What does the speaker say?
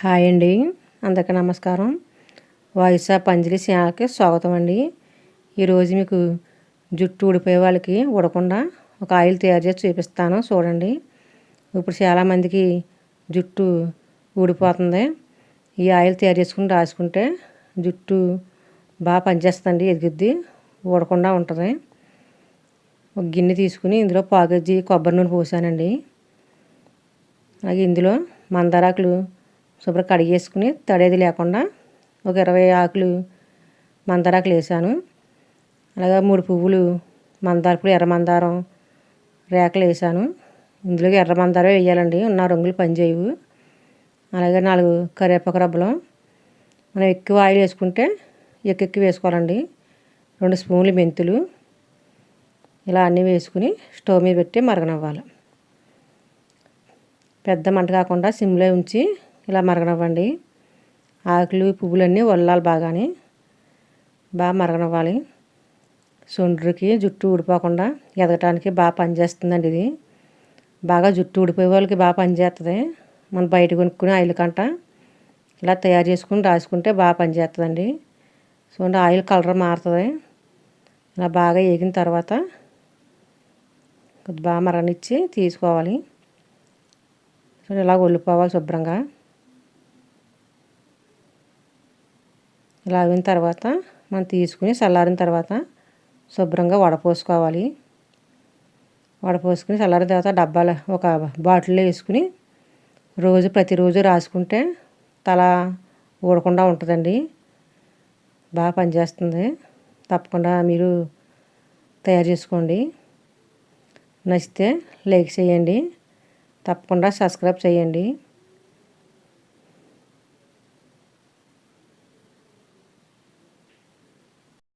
Hi అండి. అందరికీ నమస్కారం. వాయిస్ ఆఫ్ అంజలి ఛానల్కి స్వాగతం అండి. ఈరోజు మీకు జుట్టు ఊడిపోయే వాళ్ళకి ఊడకుండా ఒక ఆయిల్ తయారు చేసి చూపిస్తాను. చూడండి. ఇప్పుడు చాలామందికి జుట్టు ఊడిపోతుంది. ఈ ఆయిల్ తయారు చేసుకుని రాసుకుంటే జుట్టు బాగా పనిచేస్తుంది ఎదిగిద్ది ఊడకుండా ఉంటుంది. ఒక గిన్నె తీసుకుని ఇందులో పాగజ్జి కొబ్బరి నూనె పోసానండి. అలాగే ఇందులో మందారాకులు శుభ్రం కడిగేసుకుని తడేది లేకుండా ఒక ఇరవై ఆకులు మందారాకులు వేసాను. అలాగే మూడు పువ్వులు మందార పువ్వులు ఎర్ర మందారం రేకలు వేసాను. ఇందులోకి ఎర్ర మందారం వేయాలండి ఉన్న రంగులు పనిచేయవు. అలాగే నాలుగు కరివేపాకు రబ్బలు. మనం ఎక్కువ ఆయిల్ వేసుకుంటే ఎక్కువ వేసుకోవాలండి. రెండు స్పూన్లు మెంతులు. ఇలా అన్నీ వేసుకుని స్టవ్ మీద పెట్టి మరగనివ్వాలి. పెద్ద మంట కాకుండా సిమ్లో ఉంచి ఇలా మరగనివ్వండి. ఆకులు పువ్వులన్నీ వల్లాలి బాగానే. బాగా మరగనివ్వాలి. సొండ్రికి జుట్టు ఊడిపోకుండా ఎదగటానికి బాగా పనిచేస్తుందండి ఇది. బాగా జుట్టు ఊడిపోయే వాళ్ళకి బాగా పనిచేస్తుంది మనం బయట కొనుక్కుని ఆయిల్ కంట ఇలా తయారు చేసుకుని రాసుకుంటే బాగా పనిచేస్తుందండి చూడండి ఆయిల్ కలర్ మారుతుంది. ఇలా బాగా వేగిన తర్వాత బాగా మరగనిచ్చి తీసుకోవాలి. ఇలా ఒళ్ళిపోవాలి శుభ్రంగా. ఇలా అయిన తర్వాత మనం తీసుకుని చల్లారిన తర్వాత శుభ్రంగా వడపోసుకోవాలి వడపోసుకుని చల్లారిన తర్వాత డబ్బాలు ఒక బాటిల్లో వేసుకుని రోజు ప్రతిరోజు రాసుకుంటే తల ఊడకుండా ఉంటుందండి. బాగా పనిచేస్తుంది. తప్పకుండా మీరు తయారు చేసుకోండి. నచ్చితే లైక్ చేయండి. తప్పకుండా సబ్స్క్రైబ్ చేయండి.